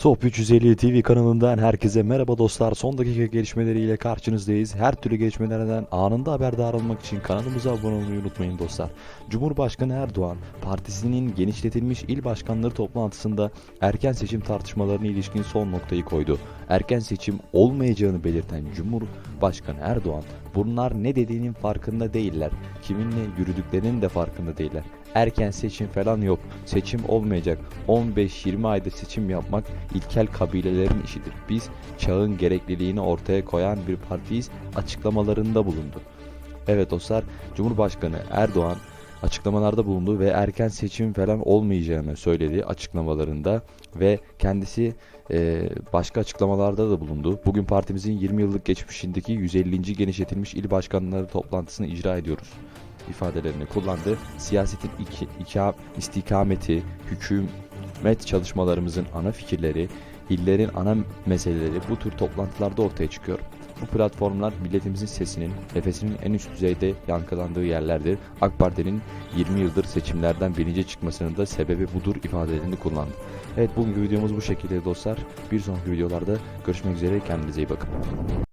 Top 350 TV kanalından herkese merhaba dostlar. Son dakika gelişmeleriyle karşınızdayız. Her türlü gelişmelerden anında haberdar olmak için kanalımıza abone olmayı unutmayın dostlar. Cumhurbaşkanı Erdoğan, partisinin genişletilmiş il başkanları toplantısında erken seçim tartışmalarına ilişkin son noktayı koydu. Erken seçim olmayacağını belirten Cumhurbaşkanı Erdoğan, bunlar ne dediğinin farkında değiller. Kiminle yürüdüklerinin de farkında değiller. Erken seçim falan yok. Seçim olmayacak. 15-20 ayda seçim yapmak ilkel kabilelerin işidir. Biz çağın gerekliliğini ortaya koyan bir partiyiz açıklamalarında bulundu. Evet dostlar, Cumhurbaşkanı Erdoğan açıklamalarda bulundu ve erken seçim falan olmayacağını söyledi açıklamalarında ve kendisi e, başka açıklamalarda da bulundu. Bugün partimizin 20 yıllık geçmişindeki 150. genişletilmiş il başkanları toplantısını icra ediyoruz ifadelerini kullandı. Siyasetin iki, ika, istikameti, hükümet çalışmalarımızın ana fikirleri, illerin ana meseleleri bu tür toplantılarda ortaya çıkıyor. Bu platformlar milletimizin sesinin, nefesinin en üst düzeyde yankılandığı yerlerdir. AK Parti'nin 20 yıldır seçimlerden birinci çıkmasının da sebebi budur ifadelerini kullandı. Evet bugünkü videomuz bu şekilde dostlar. Bir sonraki videolarda görüşmek üzere kendinize iyi bakın.